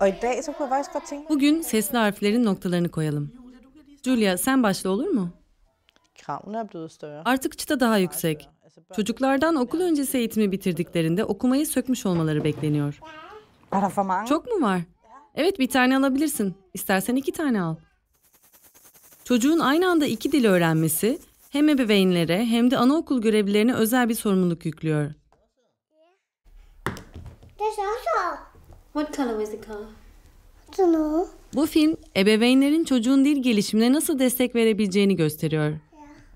Og i dag, så kunne jeg faktisk godt tænke mig... Bugün sesli harflerin noktalarını koyalım. Julia sen başla olur mu? Kravene er blevet større. Artık çıta daha yüksek. Çocuklardan okul öncesi eğitimi bitirdiklerinde okumayı sökmüş olmaları bekleniyor. Er der for mange? Çok mu var? Evet bir tane alabilirsin. İstersen iki tane al. Çocuğun aynı anda iki dil öğrenmesi hem ebeveynlere hem de anaokul görevlilerine özel bir sorumluluk yüklüyor. Det så What color was the car? Sådan noget. Bu film ebeveynlerin çocuğun dil gelişimine nasıl destek verebileceğini gösteriyor.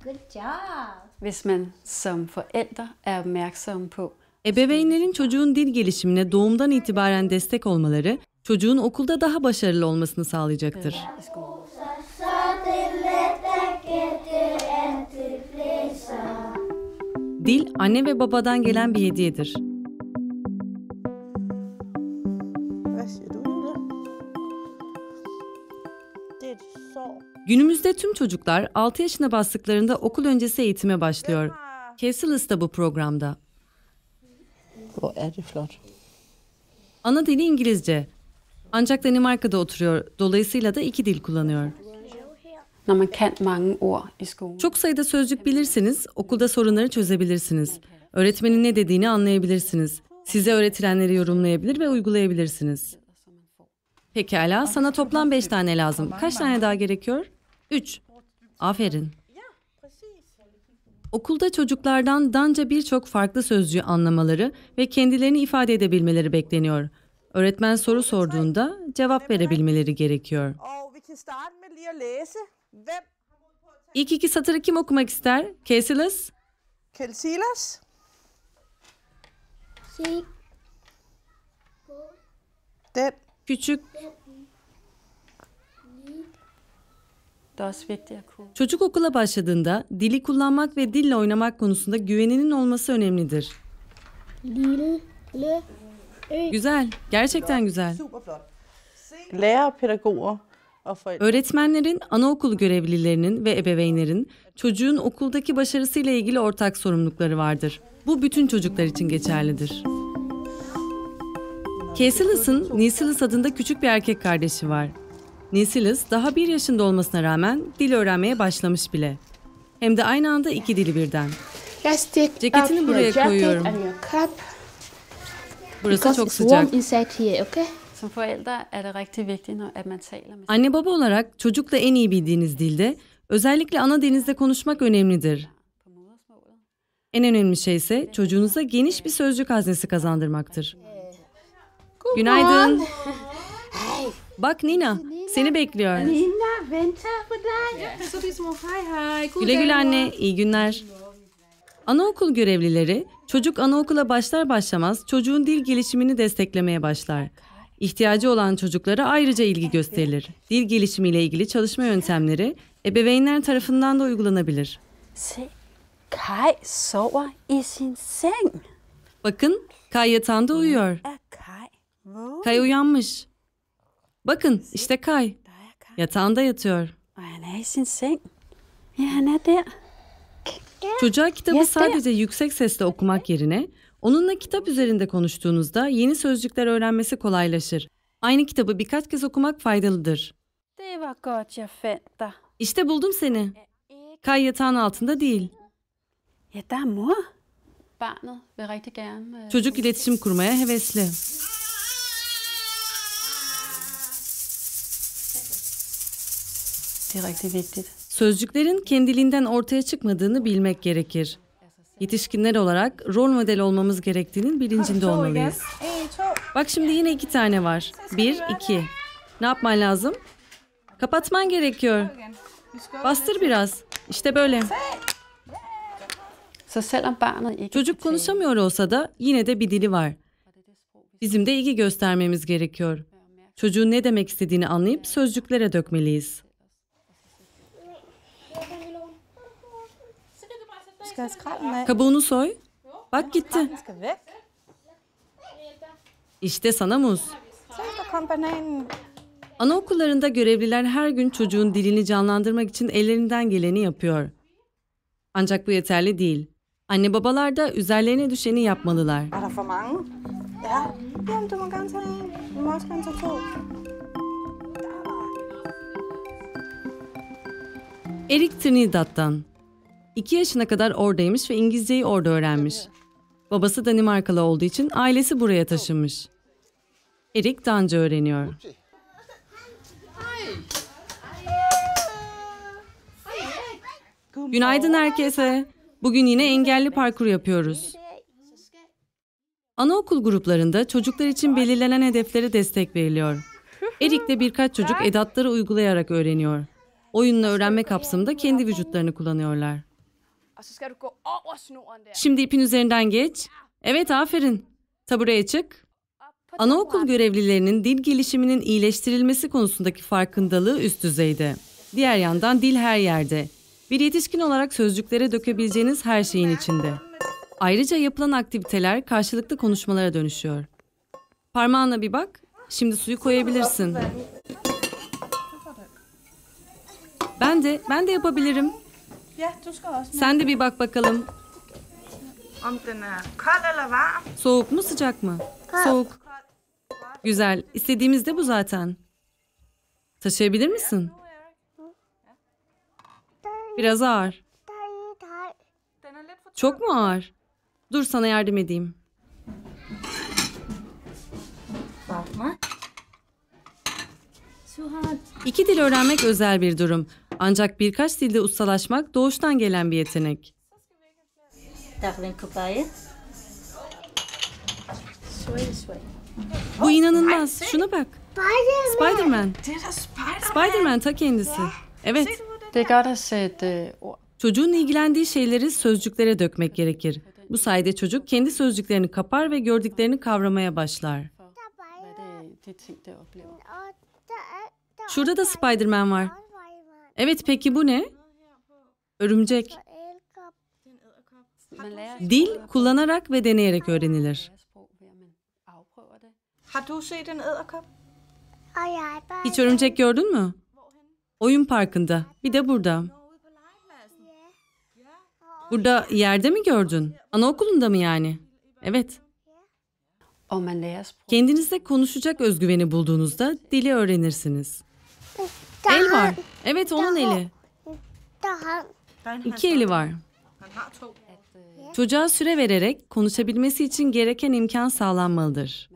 Good job. Hvis man som forældre er opmærksom på, Ebeveynlerin çocuğun dil gelişimine doğumdan itibaren destek olmaları çocuğun okulda daha başarılı olmasını sağlayacaktır. Dil anne ve babadan gelen bir hediyedir. Günümüzde tüm çocuklar 6 yaşına bastıklarında okul öncesi eğitime başlıyor. Cassilis da bu programda. Ana dili İngilizce. Ancak Danimarka'da oturuyor. Dolayısıyla da iki dil kullanıyor. Når man kan mange ord i skolen. Çok sayıda sözcük bilirsiniz, okulda sorunları çözebilirsiniz. Öğretmenin ne dediğini anlayabilirsiniz. Size öğretilenleri yorumlayabilir ve uygulayabilirsiniz. Pekala, sana toplam 5 tane lazım. Kaç tane daha gerekiyor? 3. Aferin. Okulda çocuklardan danca birçok farklı sözcüğü anlamaları ve kendilerini ifade edebilmeleri bekleniyor. Öğretmen soru sorduğunda cevap verebilmeleri gerekiyor. İlk iki satırı kim okumak ister? Cassilis? Kelsilas? Se. Den. Küçük. Çocuk okula başladığında dili kullanmak ve dille oynamak konusunda güveninin olması önemlidir. Güzel, gerçekten güzel. Super Öğretmenlerin, anaokulu görevlilerinin ve ebeveynlerin çocuğun okuldaki başarısıyla ilgili ortak sorumlulukları vardır. Bu bütün çocuklar için geçerlidir. Cassilis'ın Nisilis adında küçük bir erkek kardeşi var. Nisilis daha bir yaşında olmasına rağmen dil öğrenmeye başlamış bile. Hem de aynı anda iki dili birden. Ceketini buraya koyuyorum. Burası çok sıcak. Som forældre er det rigtig vigtigt, når, at man taler med Anne baba olarak çocukla en iyi bildiğiniz dilde, özellikle ana dilinizde konuşmak önemlidir. En önemli şey ise çocuğunuza geniş bir sözcük haznesi kazandırmaktır. Günaydın. Bak Nina, seni bekliyor. Nina på dig. Güle güle anne, iyi günler. Anaokul görevlileri, çocuk anaokula başlar başlamaz çocuğun dil gelişimini desteklemeye başlar. İhtiyacı olan çocuklara ayrıca ilgi gösterilir. Dil gelişimiyle ilgili çalışma yöntemleri ebeveynler tarafından da uygulanabilir. Kai sover i sin seng. Bakın, Kay yatağında uyuyor. Kay uyanmış. Bakın, işte Kay. Yatağında yatıyor. Çocuğa kitabı sadece yüksek sesle okumak yerine onunla kitap üzerinde konuştuğunuzda yeni sözcükler öğrenmesi kolaylaşır. Aynı kitabı birkaç kez okumak faydalıdır. İşte buldum seni. Kay yatağın altında değil. Øh, Çocuk iletişim kurmaya hevesli. Er. Sözcüklerin kendiliğinden ortaya çıkmadığını bilmek gerekir. Yetişkinler olarak rol model olmamız gerektiğinin bilincinde olmalıyız. Bak şimdi yine iki tane var. Bir, iki. Ne yapman lazım? Kapatman gerekiyor. Bastır biraz. İşte böyle. İkke Çocuk konuşamıyor olsa da yine de bir dili var. Bizim de ilgi göstermemiz gerekiyor. Çocuğun ne demek istediğini anlayıp sözcüklere dökmeliyiz. Skal jeg skralde den af? Kabuğunu soy. Bak gitti. İşte sana muz. Anaokullarında görevliler her gün çocuğun dilini canlandırmak için ellerinden geleni yapıyor. Ancak bu yeterli değil. Anne babalar da üzerlerine düşeni yapmalılar. Er. Erik Trinidad'dan. 2 yaşına kadar oradaymış ve İngilizceyi orada öğrenmiş. Babası Danimarkalı olduğu için ailesi buraya taşınmış. Erik Danca öğreniyor. Günaydın herkese. Bugün yine engelli parkur yapıyoruz. Anaokul gruplarında çocuklar için belirlenen hedeflere destek veriliyor. Erik de birkaç çocuk edatları uygulayarak öğreniyor. Oyunla öğrenme kapsamında kendi vücutlarını kullanıyorlar. Şimdi ipin üzerinden geç. Evet aferin. Tabureye çık. Anaokul görevlilerinin dil gelişiminin iyileştirilmesi konusundaki farkındalığı üst düzeyde. Diğer yandan dil her yerde. Bir yetişkin olarak sözcüklere dökebileceğiniz her şeyin içinde. Ayrıca yapılan aktiviteler karşılıklı konuşmalara dönüşüyor. Parmağına bir bak. Şimdi suyu koyabilirsin. Ben de, ben de yapabilirim. Ja, du skal også. Sen de bir bak bakalım. Om den er kold eller varm? Soğuk mu sıcak mı? Soğuk. Güzel. İstediğimiz de bu zaten. Taşıyabilir misin? Biraz ağır. Çok mu ağır? Dur sana yardım edeyim. İki dil öğrenmek özel bir durum. Ancak birkaç dilde ustalaşmak doğuştan gelen bir yetenek. Bu inanılmaz. Şuna bak. Spider-Man. Er. Spider-Man ta kendisi. Evet. Çocuğun ilgilendiği şeyleri sözcüklere dökmek gerekir. Bu sayede çocuk kendi sözcüklerini kapar ve gördüklerini kavramaya başlar. Şurada da Spider-Man var. Evet peki bu ne? Örümcek. Dil kullanarak ve deneyerek æderkop? Hiç örümcek gördün mü? Oyun parkında. Bir de burada. Burada yerde mi gördün? Anaokulunda mı yani? Evet. Kendinizde konuşacak özgüveni bulduğunuzda dili öğrenirsiniz. El var. Evet onun eli. İki eli var. Çocuğa süre vererek konuşabilmesi için gereken imkan sağlanmalıdır.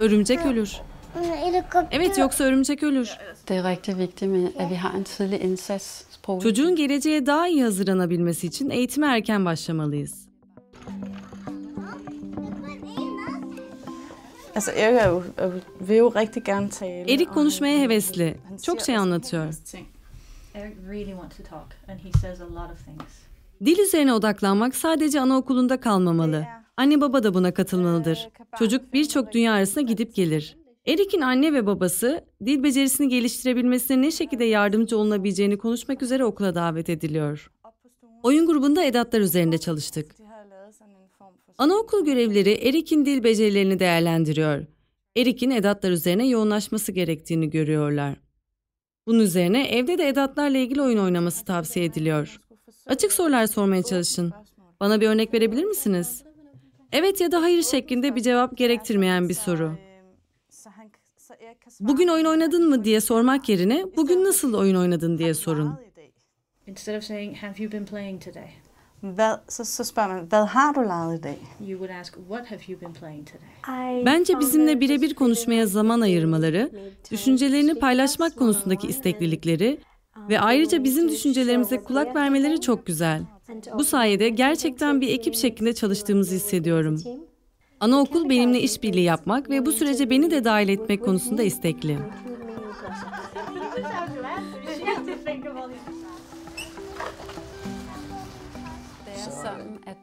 Örümcek ölür. Evet yoksa örümcek ölür. Er. Çocuğun geleceğe daha iyi hazırlanabilmesi için eğitime erken başlamalıyız. Altså, Erik er jo, jo- vil jo rigtig gerne tale. Erik og konuşmaya hevesli. Çok şey anlatıyor. Dil üzerine odaklanmak sadece anaokulunda kalmamalı. Anne baba da buna katılmalıdır. Çocuk birçok dünya arasına gidip gelir. Erik'in anne ve babası dil becerisini geliştirebilmesine ne şekilde yardımcı olunabileceğini konuşmak üzere okula davet ediliyor. Oyun grubunda edatlar üzerinde çalıştık. Anaokul görevlileri Erik'in dil becerilerini değerlendiriyor. Erik'in edatlar üzerine yoğunlaşması gerektiğini görüyorlar. Bunun üzerine evde de edatlarla ilgili oyun oynaması tavsiye ediliyor. Açık sorular sormaya çalışın. Bana bir örnek verebilir misiniz? Evet ya da hayır şeklinde bir cevap gerektirmeyen bir soru. Bugün oyun oynadın mı diye sormak yerine bugün nasıl oyun oynadın diye sorun. Instead of saying, Have you been playing today? Hvad, så, så spørger man, hvad har du lavet i dag? You would ask, What have you been playing today? Bence bizimle birebir konuşmaya zaman ayırmaları, düşüncelerini paylaşmak konusundaki isteklilikleri ve ayrıca bizim düşüncelerimize kulak vermeleri çok güzel. Bu sayede gerçekten bir ekip şeklinde çalıştığımızı hissediyorum. Anaokul benimle işbirliği yapmak ve bu sürece beni de dahil etmek konusunda istekli.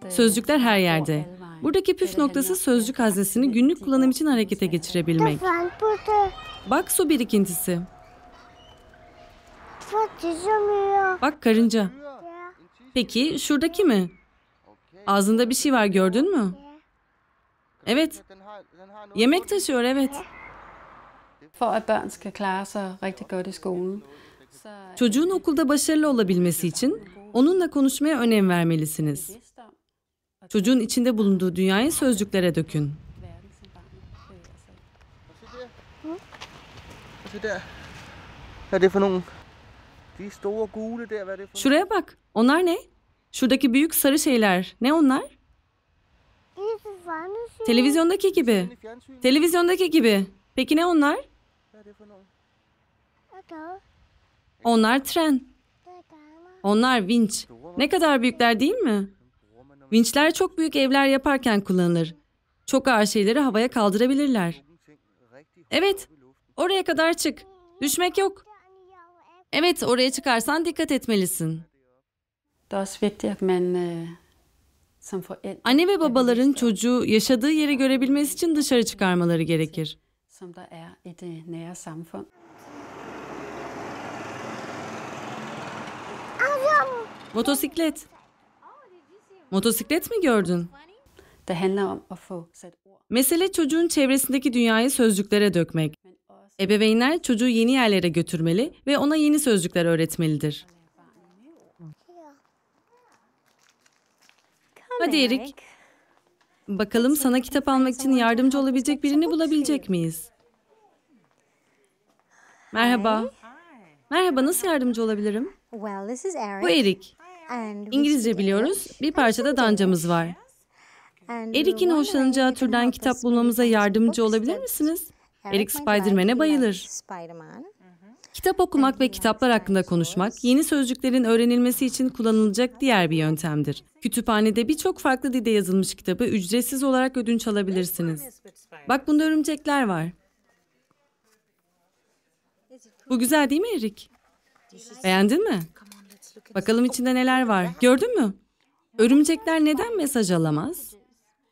Sözcükler her yerde. Buradaki püf noktası sözcük haznesini günlük kullanım için harekete geçirebilmek. Bak su birikintisi. Bak karınca. Peki şuradaki mi? Ağzında bir şey var gördün mü? Evet. Yemek taşıyor evet. For at børn skal klare sig rigtig godt i skolen, så Çocuğun okulda başarılı olabilmesi için Onunla konuşmaya önem vermelisiniz. Çocuğun içinde bulunduğu dünyayı sözcüklere dökün. Şuraya bak. Onlar ne? Şuradaki büyük sarı şeyler. Ne onlar? Televizyondaki gibi. Televizyondaki gibi. Peki ne onlar? Onlar tren. Onlar vinç. Ne kadar büyükler değil mi? Vinçler çok büyük evler yaparken kullanılır. Çok ağır şeyleri havaya kaldırabilirler. Evet, oraya kadar çık. Düşmek yok. Evet, oraya çıkarsan dikkat etmelisin. Forældre, Anne ve babaların çocuğu yaşadığı yeri görebilmesi için dışarı çıkarmaları gerekir. er. Motosiklet. Motosiklet mi gördün? Mesele çocuğun çevresindeki dünyayı sözcüklere dökmek. Ebeveynler çocuğu yeni yerlere götürmeli ve ona yeni sözcükler öğretmelidir. Hadi Erik. Bakalım sana kitap almak için yardımcı olabilecek birini bulabilecek miyiz? Merhaba. Merhaba, nasıl yardımcı olabilirim? Bu Erik. İngilizce biliyoruz. Bir parçada dancamız var. Were hoşlanacağı türden kitap bulmamıza yardımcı olabilir misiniz? Eric Spider-Man'e bayılır. Kitap okumak ve kitaplar hakkında konuşmak, yeni sözcüklerin öğrenilmesi için kullanılacak diğer bir yöntemdir. Kütüphanede birçok farklı dilde yazılmış kitabı ücretsiz olarak ödünç alabilirsiniz. Bak bunda örümcekler var. Bu güzel değil mi Erik? Beğendin mi? Bakalım içinde neler var. Gördün mü? Örümcekler neden mesaj alamaz?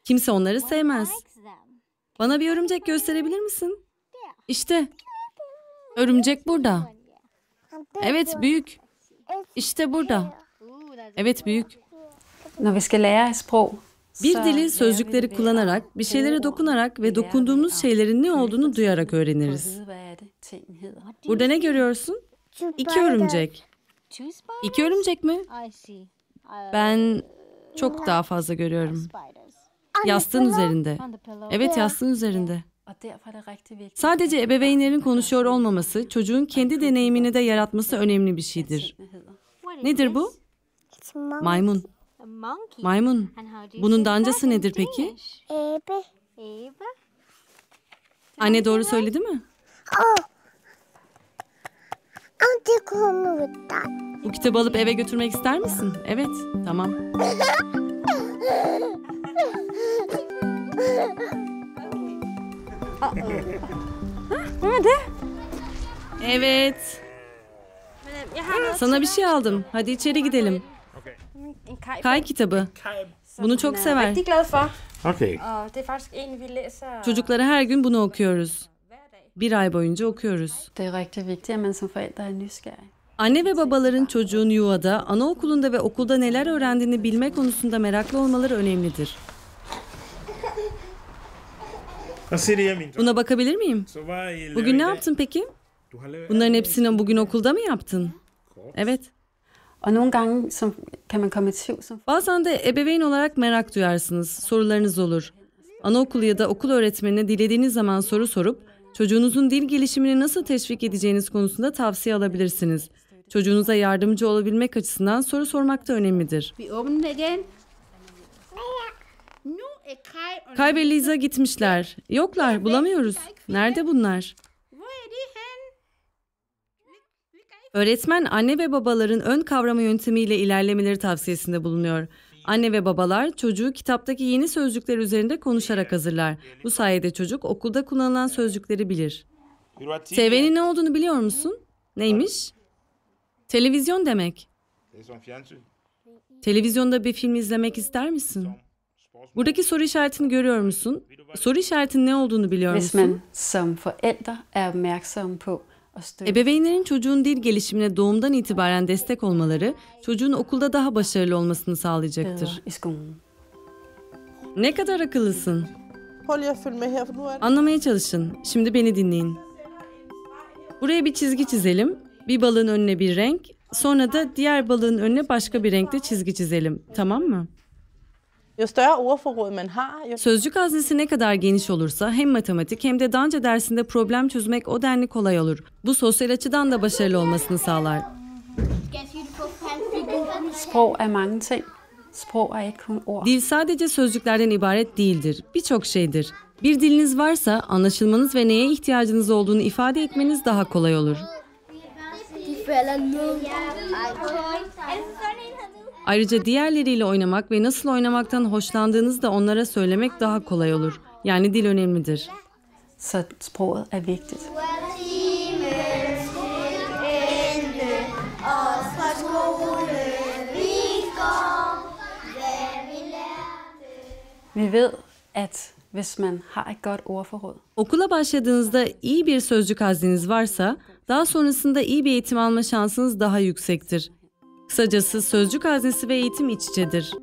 Kimse onları sevmez. Bana bir örümcek gösterebilir misin? İşte. Örümcek burada. Evet büyük. İşte burada. Evet büyük. Bir dili sözcükleri kullanarak, bir şeylere dokunarak ve dokunduğumuz şeylerin ne olduğunu duyarak öğreniriz. Burada ne görüyorsun? İki örümcek. İki örümcek mi? I see. Ben çok daha fazla görüyorum. Yastığın üzerinde. Evet yastığın üzerinde. Er Sadece ebeveynlerin konuşuyor olmaması, çocuğun kendi deneyimini de yaratması önemli bir şeydir. Nedir bu? Maymun. Maymun. Bunun dancası nedir peki? Anne doğru söyledi mi? That? Bu kitabı alıp eve götürmek ister misin? Evet, tamam. Evet. Sana bir şey aldım. Hadi içeri gidelim. Kay kitabı. Bunu çok sever. Er Çocuklara her gün bunu okuyoruz. Bir ay boyunca okuyoruz. Anne ve babaların çocuğun yuvada, anaokulunda ve okulda neler öğrendiğini bilme konusunda meraklı olmaları önemlidir. Buna bakabilir miyim? Bugün ne yaptın peki? Bunların hepsini bugün okulda mı yaptın? Evet. Bazen de ebeveyn olarak merak duyarsınız. Sorularınız olur. Anaokulu ya da okul öğretmenine dilediğiniz zaman soru sorup çocuğunuzun dil gelişimini nasıl teşvik edeceğiniz konusunda tavsiye alabilirsiniz. Çocuğunuza yardımcı olabilmek açısından soru sormak da önemlidir. Kay ve Liza gitmişler. Yoklar, bulamıyoruz. Nerede bunlar? Öğretmen anne ve babaların ön kavrama yöntemiyle ilerlemeleri tavsiyesinde bulunuyor. Anne ve babalar çocuğu kitaptaki yeni sözcükler üzerinde konuşarak hazırlar. Bu sayede çocuk okulda kullanılan sözcükleri bilir. TV'nin ne olduğunu biliyor musun? Neymiş? Televizyon demek. Televizyonda bir film izlemek ister misin? Buradaki soru işaretini görüyor musun? Soru işaretinin ne olduğunu biliyor musun? Ebeveynlerin çocuğun dil gelişimine doğumdan itibaren destek olmaları, çocuğun okulda daha başarılı olmasını sağlayacaktır. Ne kadar akıllısın. Anlamaya çalışın. Şimdi beni dinleyin. Buraya bir çizgi çizelim. Bir balığın önüne bir renk, Sonra da diğer balığın önüne başka bir renkte çizgi çizelim. Tamam mı? Jo større ordforråd man har, jo Sözcük haznesi ne kadar geniş olursa hem matematik hem de danca dersinde problem çözmek o denli kolay olur. Bu sosyal açıdan da başarılı olmasını sağlar. Sprog er mange ting. Sprog er ikke kun ord. Dil sadece sözcüklerden ibaret değildir. Birçok şeydir. Bir diliniz varsa anlaşılmanız ve neye ihtiyacınız olduğunu ifade etmeniz daha kolay olur. Ayrıca diğerleriyle oynamak ve nasıl oynamaktan hoşlandığınızı da onlara söylemek daha kolay olur. Yani dil önemlidir. Så sproget er vigtigt. Vi ved, at hvis man har et godt ordforråd, Okula başladığınızda iyi bir sözcük hazneniz varsa, daha sonrasında iyi bir eğitim alma şansınız daha yüksektir. Kısacası sözcük haznesi ve eğitim iç içedir.